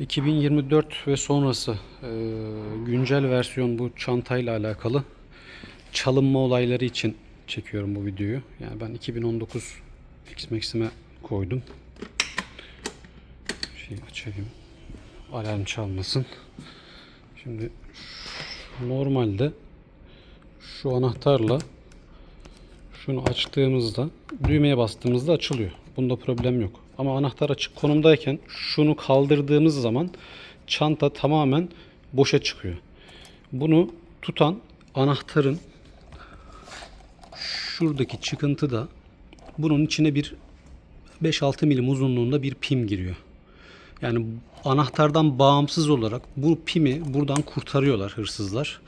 2024 ve sonrası e, güncel versiyon bu çantayla alakalı çalınma olayları için çekiyorum bu videoyu. Yani ben 2019 X-Max'ime koydum. Şey açayım. Alarm çalmasın. Şimdi normalde şu anahtarla şunu açtığımızda düğmeye bastığımızda açılıyor. Bunda problem yok. Ama anahtar açık konumdayken şunu kaldırdığımız zaman çanta tamamen boşa çıkıyor. Bunu tutan anahtarın şuradaki çıkıntı da bunun içine bir 5-6 milim uzunluğunda bir pim giriyor. Yani anahtardan bağımsız olarak bu pimi buradan kurtarıyorlar hırsızlar.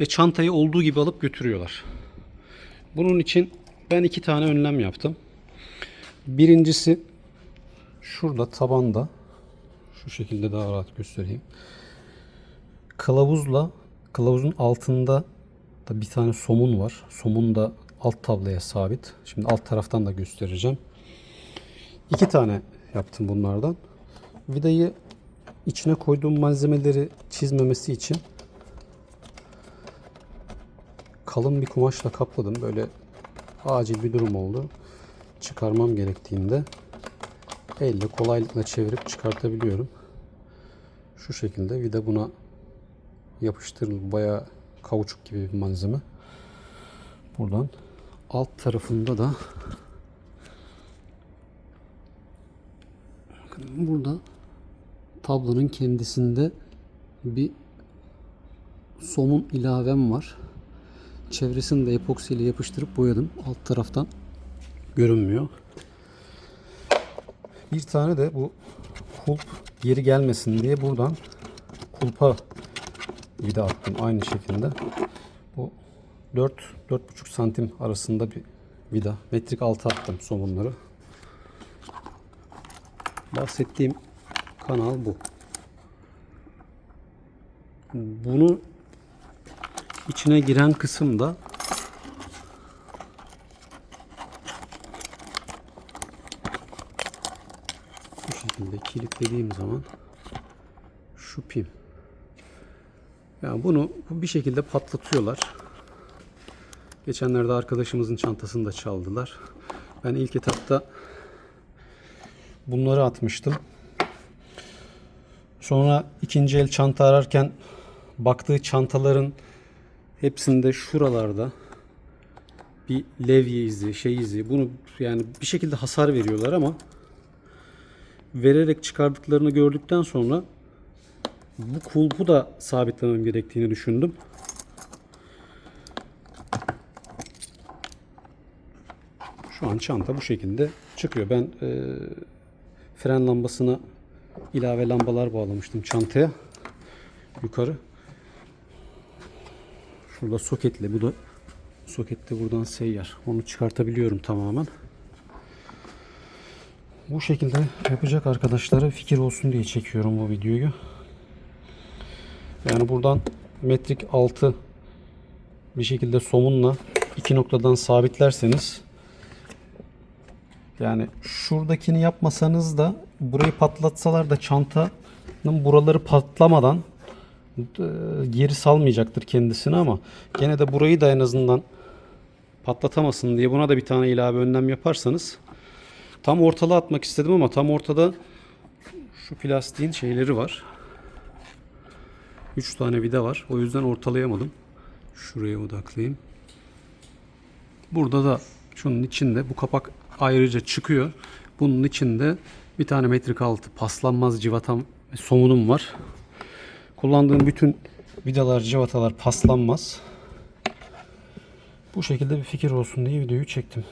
Ve çantayı olduğu gibi alıp götürüyorlar. Bunun için ben iki tane önlem yaptım. Birincisi şurada tabanda şu şekilde daha rahat göstereyim. Kılavuzla kılavuzun altında da bir tane somun var. Somun da alt tablaya sabit. Şimdi alt taraftan da göstereceğim. İki tane yaptım bunlardan. Vidayı içine koyduğum malzemeleri çizmemesi için kalın bir kumaşla kapladım. Böyle acil bir durum oldu. Çıkarmam gerektiğinde elle kolaylıkla çevirip çıkartabiliyorum. Şu şekilde vida buna yapıştırılır. Bayağı kauçuk gibi bir malzeme. Buradan alt tarafında da burada tablonun kendisinde bir somun ilavem var. Çevresini de epoksiyle yapıştırıp boyadım. Alt taraftan görünmüyor. Bir tane de bu kulp geri gelmesin diye buradan kulpa vida attım aynı şekilde. Bu 4 4,5 santim arasında bir vida. Metrik altı attım somunları. Bahsettiğim kanal bu. Bunu içine giren kısım da bu şekilde kilitlediğim zaman şu pim. Yani bunu bir şekilde patlatıyorlar. Geçenlerde arkadaşımızın çantasını da çaldılar. Ben ilk etapta bunları atmıştım. Sonra ikinci el çanta ararken baktığı çantaların hepsinde şuralarda bir levye izi, şey izi. Bunu yani bir şekilde hasar veriyorlar ama vererek çıkardıklarını gördükten sonra bu kulpu da sabitlemem gerektiğini düşündüm. Şu an çanta bu şekilde çıkıyor. Ben e, fren lambasına ilave lambalar bağlamıştım çantaya. Yukarı. Şurada soketli. Bu da soketli buradan seyyar. Onu çıkartabiliyorum tamamen. Bu şekilde yapacak arkadaşlara fikir olsun diye çekiyorum bu videoyu. Yani buradan metrik 6 bir şekilde somunla iki noktadan sabitlerseniz yani şuradakini yapmasanız da burayı patlatsalar da çantanın buraları patlamadan geri salmayacaktır kendisini ama gene de burayı da en azından patlatamasın diye buna da bir tane ilave önlem yaparsanız tam ortalığa atmak istedim ama tam ortada şu plastiğin şeyleri var. 3 tane vida var. O yüzden ortalayamadım. Şuraya odaklayayım. Burada da şunun içinde bu kapak ayrıca çıkıyor. Bunun içinde bir tane metrik altı paslanmaz civatam ve somunum var. Kullandığım bütün vidalar, civatalar paslanmaz. Bu şekilde bir fikir olsun diye videoyu çektim.